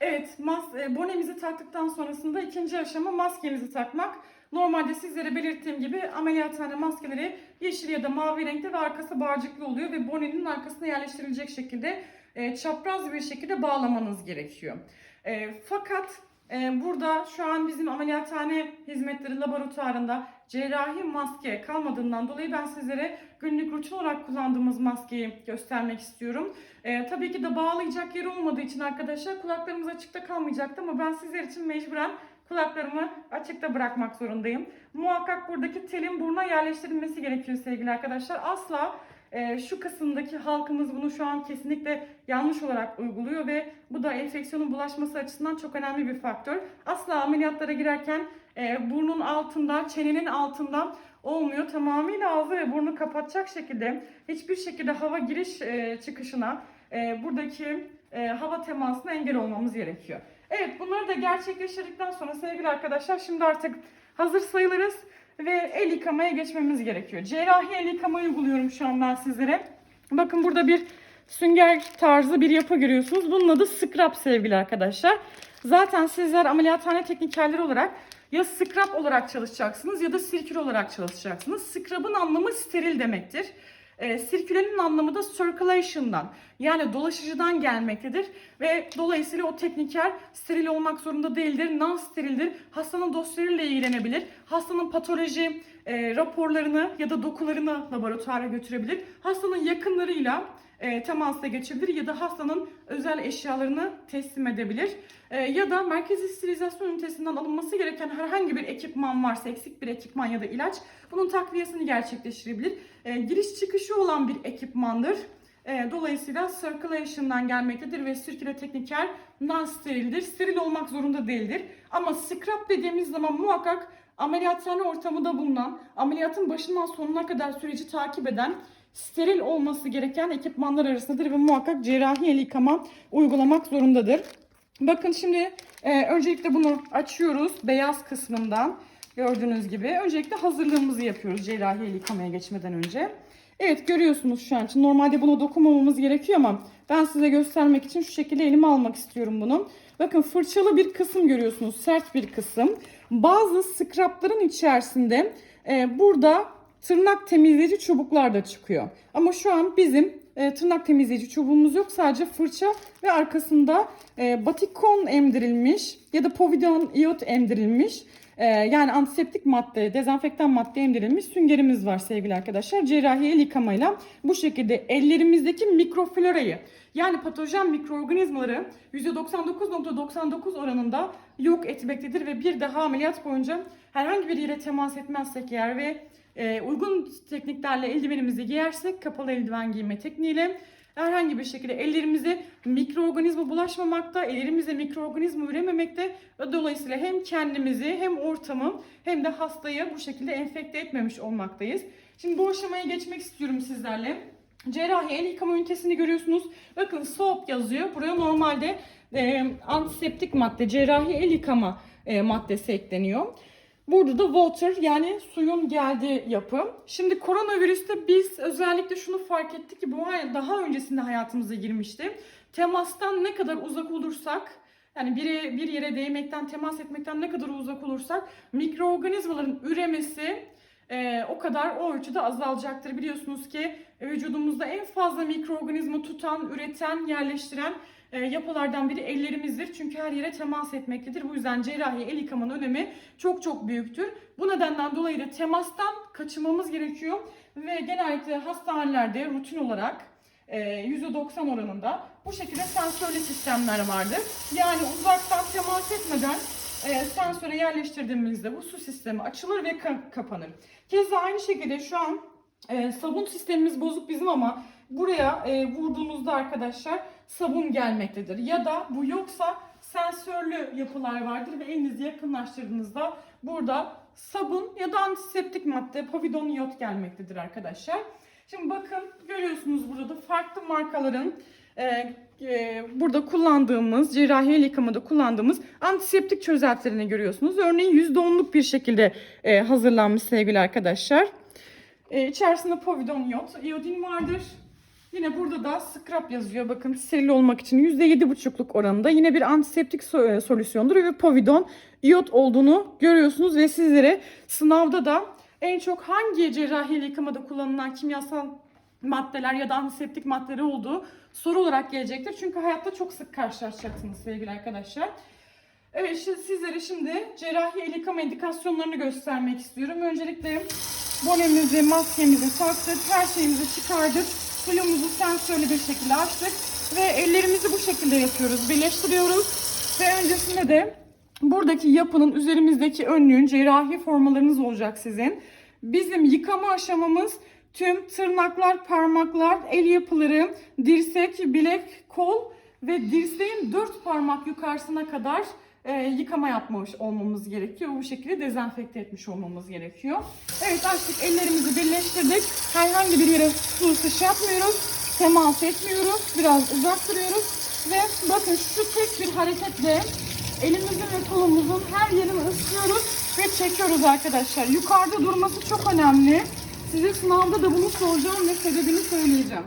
Evet, mas e, bonemizi taktıktan sonrasında ikinci aşama maskemizi takmak. Normalde sizlere belirttiğim gibi ameliyathane maskeleri yeşil ya da mavi renkte ve arkası bağcıklı oluyor ve bonenin arkasına yerleştirilecek şekilde e, çapraz bir şekilde bağlamanız gerekiyor. E, fakat e, burada şu an bizim ameliyathane hizmetleri laboratuvarında cerrahi maske kalmadığından dolayı ben sizlere günlük rutin olarak kullandığımız maskeyi göstermek istiyorum. E, tabii ki de bağlayacak yer olmadığı için arkadaşlar kulaklarımız açıkta kalmayacaktı ama ben sizler için mecburen kulaklarımı açıkta bırakmak zorundayım. Muhakkak buradaki telin buruna yerleştirilmesi gerekiyor sevgili arkadaşlar. Asla e, şu kısımdaki halkımız bunu şu an kesinlikle yanlış olarak uyguluyor ve bu da enfeksiyonun bulaşması açısından çok önemli bir faktör. Asla ameliyatlara girerken e, burnun altından, çenenin altından olmuyor. Tamamıyla ağzı ve burnu kapatacak şekilde hiçbir şekilde hava giriş e, çıkışına e, buradaki e, hava temasına engel olmamız gerekiyor. Evet bunları da gerçekleştirdikten sonra sevgili arkadaşlar şimdi artık hazır sayılırız ve el yıkamaya geçmemiz gerekiyor. Cerrahi el yıkama uyguluyorum şu an ben sizlere. Bakın burada bir sünger tarzı bir yapı görüyorsunuz. Bunun adı scrub sevgili arkadaşlar. Zaten sizler ameliyathane teknikerleri olarak ya scrub olarak çalışacaksınız ya da sirkül olarak çalışacaksınız. Scrub'ın anlamı steril demektir. E, sirkülenin anlamı da circulation'dan yani dolaşıcıdan gelmektedir ve dolayısıyla o tekniker steril olmak zorunda değildir, non sterildir. Hastanın dosyayla ilgilenebilir. Hastanın patoloji e, raporlarını ya da dokularını laboratuvara götürebilir. Hastanın yakınlarıyla e, temasa geçebilir ya da hastanın özel eşyalarını teslim edebilir. E, ya da merkezi sterilizasyon ünitesinden alınması gereken herhangi bir ekipman varsa, eksik bir ekipman ya da ilaç bunun takviyesini gerçekleştirebilir. E, giriş çıkışı olan bir ekipmandır. E, dolayısıyla circulation'dan gelmektedir ve sirküle tekniker non-sterildir. Steril olmak zorunda değildir. Ama scrub dediğimiz zaman muhakkak ameliyathane ortamında bulunan, ameliyatın başından sonuna kadar süreci takip eden steril olması gereken ekipmanlar arasındadır ve muhakkak cerrahi el yıkama uygulamak zorundadır. Bakın şimdi e, öncelikle bunu açıyoruz beyaz kısmından gördüğünüz gibi. Öncelikle hazırlığımızı yapıyoruz cerrahi el yıkamaya geçmeden önce. Evet görüyorsunuz şu an için normalde buna dokunmamamız gerekiyor ama ben size göstermek için şu şekilde elime almak istiyorum bunu. Bakın fırçalı bir kısım görüyorsunuz sert bir kısım. Bazı scrubların içerisinde e, burada tırnak temizleyici çubuklar da çıkıyor. Ama şu an bizim e, tırnak temizleyici çubuğumuz yok. Sadece fırça ve arkasında e, batikon emdirilmiş ya da povidon iot emdirilmiş e, yani antiseptik madde, dezenfektan madde emdirilmiş süngerimiz var sevgili arkadaşlar. Cerrahi el yıkamayla bu şekilde ellerimizdeki mikroflorayı yani patojen mikroorganizmaları %99.99 oranında yok etmektedir ve bir daha ameliyat boyunca herhangi bir yere temas etmezsek eğer ve e, uygun tekniklerle eldivenimizi giyersek kapalı eldiven giyme tekniğiyle herhangi bir şekilde ellerimize mikroorganizma bulaşmamakta, ellerimizde mikroorganizma ürememekte dolayısıyla hem kendimizi hem ortamı hem de hastayı bu şekilde enfekte etmemiş olmaktayız. Şimdi bu aşamaya geçmek istiyorum sizlerle. Cerrahi el yıkama ünitesini görüyorsunuz. Bakın soap yazıyor. Buraya normalde e, antiseptik madde, cerrahi el yıkama e, maddesi ekleniyor. Burada da water yani suyun geldiği yapı. Şimdi koronavirüste biz özellikle şunu fark ettik ki bu daha öncesinde hayatımıza girmişti. Temastan ne kadar uzak olursak yani bir, bir yere değmekten, temas etmekten ne kadar uzak olursak mikroorganizmaların üremesi e, o kadar o ölçüde azalacaktır. Biliyorsunuz ki vücudumuzda en fazla mikroorganizma tutan, üreten, yerleştiren yapılardan biri ellerimizdir. Çünkü her yere temas etmektedir. Bu yüzden cerrahi el yıkamanın önemi çok çok büyüktür. Bu nedenden dolayı da temastan kaçınmamız gerekiyor. Ve genellikle hastanelerde rutin olarak e, %90 oranında bu şekilde sensörlü sistemler vardır. Yani uzaktan temas etmeden e, sensöre yerleştirdiğimizde bu su sistemi açılır ve ka- kapanır. Keza aynı şekilde şu an e, sabun sistemimiz bozuk bizim ama buraya e, vurduğunuzda arkadaşlar sabun gelmektedir. Ya da bu yoksa sensörlü yapılar vardır ve elinizi yakınlaştırdığınızda burada sabun ya da antiseptik madde povidon iot gelmektedir arkadaşlar. Şimdi bakın görüyorsunuz burada da farklı markaların e, e, burada kullandığımız cerrahi el yıkamada kullandığımız antiseptik çözeltilerini görüyorsunuz. Örneğin %10'luk bir şekilde e, hazırlanmış sevgili arkadaşlar. E, içerisinde povidon iot, iodin vardır. Yine burada da scrub yazıyor. Bakın steril olmak için %7,5'luk oranında. Yine bir antiseptik e, solüsyondur ve povidon iyot olduğunu görüyorsunuz ve sizlere sınavda da en çok hangi cerrahi yıkamada kullanılan kimyasal maddeler ya da antiseptik maddeleri olduğu soru olarak gelecektir. Çünkü hayatta çok sık karşılaşacaksınız sevgili arkadaşlar. Evet şimdi sizlere şimdi cerrahi el yıkama indikasyonlarını göstermek istiyorum. Öncelikle bonemizi, maskemizi taktık, her şeyimizi çıkardık. Suyumuzu sensörlü bir şekilde açtık ve ellerimizi bu şekilde yapıyoruz. Birleştiriyoruz ve öncesinde de buradaki yapının üzerimizdeki önlüğün cerrahi formalarınız olacak sizin. Bizim yıkama aşamamız tüm tırnaklar, parmaklar, el yapıları, dirsek, bilek, kol ve dirseğin dört parmak yukarısına kadar e, yıkama yapmış olmamız gerekiyor. Bu şekilde dezenfekte etmiş olmamız gerekiyor. Evet açtık ellerimizi birleştirdik. Herhangi bir yere su sıçratmıyoruz. Temas etmiyoruz. Biraz uzak duruyoruz. Ve bakın şu tek bir hareketle elimizin ve kolumuzun her yerini ısıtıyoruz ve çekiyoruz arkadaşlar. Yukarıda durması çok önemli. Size sınavda da bunu soracağım ve sebebini söyleyeceğim.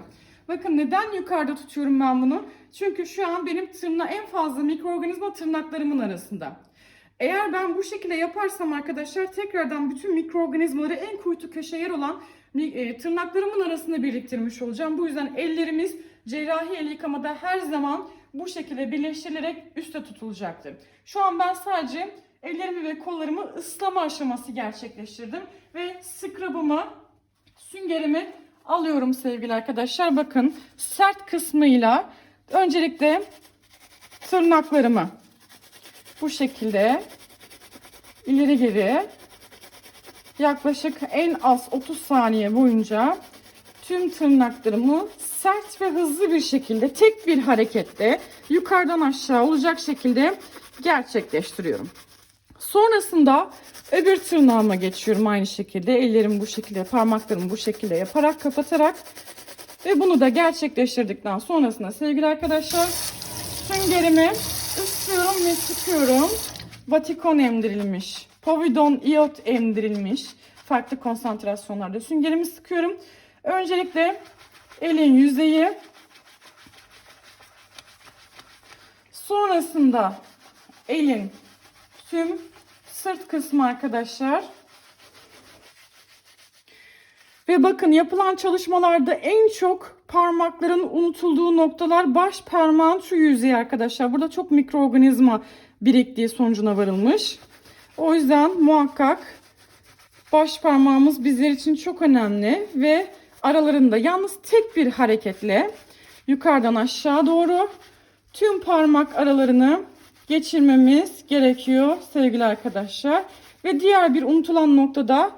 Bakın neden yukarıda tutuyorum ben bunu? Çünkü şu an benim tırna en fazla mikroorganizma tırnaklarımın arasında. Eğer ben bu şekilde yaparsam arkadaşlar tekrardan bütün mikroorganizmaları en kuytu köşe yer olan e, tırnaklarımın arasında biriktirmiş olacağım. Bu yüzden ellerimiz cerrahi el yıkamada her zaman bu şekilde birleştirilerek üstte tutulacaktır. Şu an ben sadece ellerimi ve kollarımı ıslama aşaması gerçekleştirdim ve scrub'ımı süngerimi alıyorum sevgili arkadaşlar. Bakın sert kısmıyla öncelikle tırnaklarımı bu şekilde ileri geri yaklaşık en az 30 saniye boyunca tüm tırnaklarımı sert ve hızlı bir şekilde tek bir hareketle yukarıdan aşağı olacak şekilde gerçekleştiriyorum. Sonrasında öbür tırnağıma geçiyorum aynı şekilde. Ellerimi bu şekilde, parmaklarımı bu şekilde yaparak, kapatarak ve bunu da gerçekleştirdikten sonrasında sevgili arkadaşlar süngerimi ısıtıyorum ve sıkıyorum. Vatikon emdirilmiş, povidon iot emdirilmiş farklı konsantrasyonlarda süngerimi sıkıyorum. Öncelikle elin yüzeyi sonrasında elin tüm sırt kısmı arkadaşlar. Ve bakın yapılan çalışmalarda en çok parmakların unutulduğu noktalar baş parmağın şu yüzeyi arkadaşlar. Burada çok mikroorganizma biriktiği sonucuna varılmış. O yüzden muhakkak baş parmağımız bizler için çok önemli ve aralarında yalnız tek bir hareketle yukarıdan aşağı doğru tüm parmak aralarını geçirmemiz gerekiyor sevgili arkadaşlar. Ve diğer bir unutulan noktada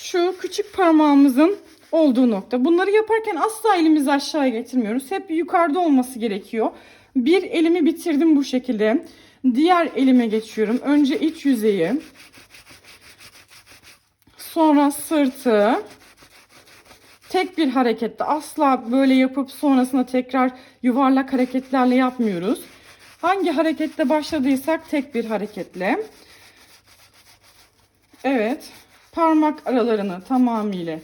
şu küçük parmağımızın olduğu nokta. Bunları yaparken asla elimizi aşağıya getirmiyoruz. Hep yukarıda olması gerekiyor. Bir elimi bitirdim bu şekilde. Diğer elime geçiyorum. Önce iç yüzeyi. Sonra sırtı. Tek bir harekette asla böyle yapıp sonrasında tekrar yuvarlak hareketlerle yapmıyoruz. Hangi harekette başladıysak tek bir hareketle. Evet. Parmak aralarını tamamıyla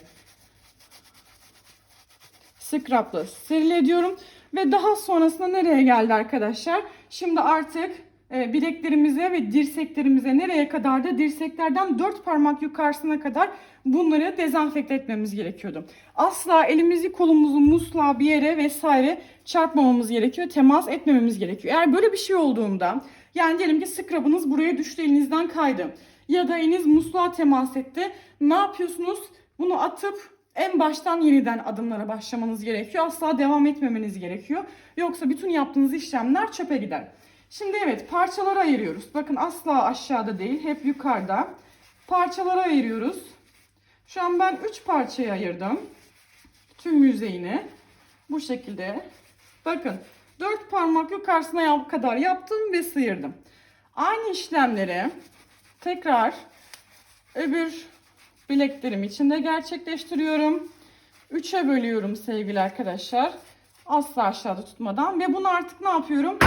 scrub'la steril ediyorum. Ve daha sonrasında nereye geldi arkadaşlar? Şimdi artık e, bileklerimize ve dirseklerimize nereye kadar da dirseklerden 4 parmak yukarısına kadar bunları dezenfekte etmemiz gerekiyordu. Asla elimizi kolumuzu musluğa bir yere vesaire çarpmamamız gerekiyor. Temas etmememiz gerekiyor. Eğer böyle bir şey olduğunda yani diyelim ki scrub'ınız buraya düştü elinizden kaydı. Ya da eliniz musluğa temas etti. Ne yapıyorsunuz? Bunu atıp en baştan yeniden adımlara başlamanız gerekiyor. Asla devam etmemeniz gerekiyor. Yoksa bütün yaptığınız işlemler çöpe gider. Şimdi evet parçalara ayırıyoruz. Bakın asla aşağıda değil hep yukarıda. Parçalara ayırıyoruz. Şu an ben 3 parçaya ayırdım. Tüm yüzeyini. Bu şekilde. Bakın 4 parmak yukarısına kadar yaptım ve sıyırdım. Aynı işlemleri tekrar öbür bileklerim içinde gerçekleştiriyorum. 3'e bölüyorum sevgili arkadaşlar. Asla aşağıda tutmadan ve bunu artık ne yapıyorum?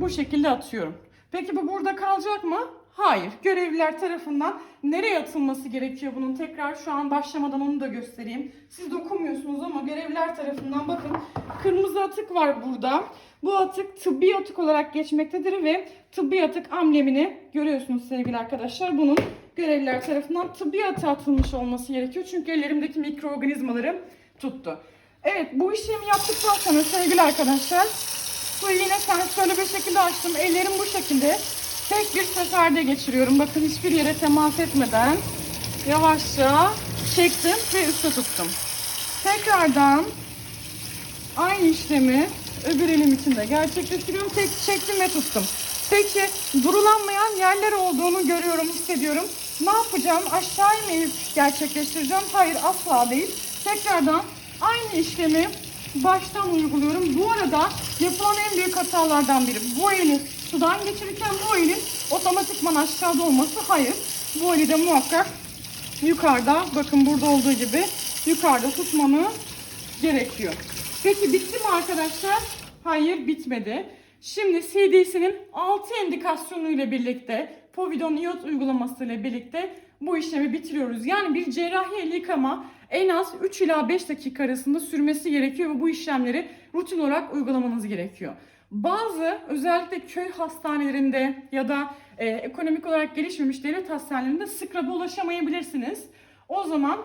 Bu şekilde atıyorum. Peki bu burada kalacak mı? Hayır. Görevliler tarafından nereye atılması gerekiyor bunun? Tekrar şu an başlamadan onu da göstereyim. Siz dokunmuyorsunuz ama görevliler tarafından bakın kırmızı atık var burada. Bu atık tıbbi atık olarak geçmektedir ve tıbbi atık amblemini görüyorsunuz sevgili arkadaşlar. Bunun görevliler tarafından tıbbi atığa atılmış olması gerekiyor. Çünkü ellerimdeki mikroorganizmaları tuttu. Evet bu işlemi yaptıktan sonra sevgili arkadaşlar suyu yine sensörlü bir şekilde açtım. Ellerim bu şekilde tek bir seferde geçiriyorum. Bakın hiçbir yere temas etmeden yavaşça çektim ve üste tuttum. Tekrardan aynı işlemi öbür elim için de gerçekleştiriyorum. Tek çektim ve tuttum. Peki durulanmayan yerler olduğunu görüyorum, hissediyorum. Ne yapacağım? Aşağı mı gerçekleştireceğim? Hayır asla değil. Tekrardan aynı işlemi baştan uyguluyorum. Bu arada yapılan en büyük hatalardan biri. Bu eli sudan geçirirken bu elin otomatikman aşağıda olması. Hayır. Bu eli de muhakkak yukarıda bakın burada olduğu gibi yukarıda tutmamı gerekiyor. Peki bitti mi arkadaşlar? Hayır bitmedi. Şimdi CDC'nin 6 indikasyonu ile birlikte povidon iot uygulaması ile birlikte bu işlemi bitiriyoruz. Yani bir cerrahi el yıkama en az 3 ila 5 dakika arasında sürmesi gerekiyor ve bu işlemleri rutin olarak uygulamanız gerekiyor. Bazı özellikle köy hastanelerinde ya da e, ekonomik olarak gelişmemiş devlet hastanelerinde skraba ulaşamayabilirsiniz. O zaman